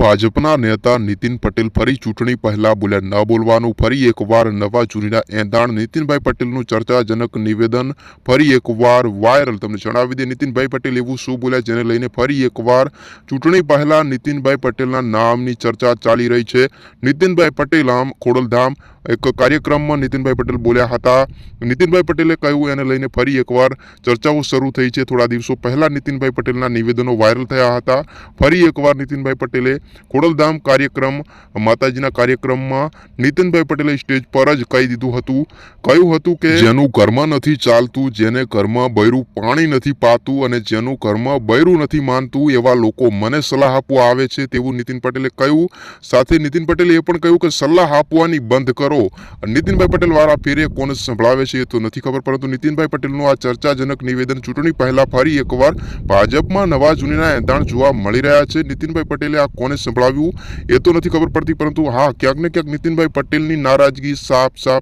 ભાજપના નેતા નીતિન પટેલ ફરી ચૂંટણી પહેલા બોલ્યા, ન બોલવાનું, ફરી એકવાર નવા ચૂંટણીના એંધાણ. નીતિનભાઈ પટેલનું ચર્ચાજનક નિવેદન ફરી એકવાર વાયરલ. તમને જણાવી દે નીતિનભાઈ પટેલ એવું શું બોલ્યા, જેને લઈને ફરી એકવાર ચૂંટણી પહેલા નીતિનભાઈ પટેલના નામની ચર્ચા ચાલી રહી છે. નીતિનભાઈ પટેલ આમ ખોડલધામ એક કાર્યક્રમમાં નીતિનભાઈ પટેલ બોલ્યા હતા. નીતિનભાઈ પટેલે કહ્યું, એને લઈને ફરી એકવાર ચર્ચાઓ શરૂ થઈ છે. થોડા દિવસો પહેલાં નીતિનભાઈ પટેલના નિવેદનો વાયરલ થયા હતા. ફરી એકવાર નીતિનભાઈ પટેલે ખોડલધામ કાર્યક્રમ, માતાજીના કાર્યક્રમમાં નીતિનભાઈ પટેલે સ્ટેજ પર જ કહી દીધું હતું. કહ્યું હતું કે જેનું કર્મ નથી ચાલતું, જેને કર્મ બૈરું પાણી નથી પાતું અને જેનું કર્મ બૈરું નથી માનતું, એવા લોકો મને સલાહ આપવા આવે છે તેવું નીતિન પટેલે કહ્યું. સાથે નીતિન પટેલે એ પણ કહ્યું કે સલાહ આપવાની બંધ કરો. નીતિનભાઈ પટેલ વાળા ફેરે કોને સંભળાવે છે એ તો નથી ખબર, પરંતુ નીતિનભાઈ પટેલનું આ ચર્ચાજનક નિવેદન ચૂંટણી પહેલા ફરી એકવાર ભાજપમાં નવા જૂનીના એંધાણ જોવા મળી રહ્યા છે. નીતિનભાઈ પટેલે આ કોને સંભળાવ્યું એ તો નથી ખબર પડતી, પરંતુ હા, ક્યાંક ને ક્યાંક નીતિનભાઈ પટેલની નારાજગી સાફ સાફ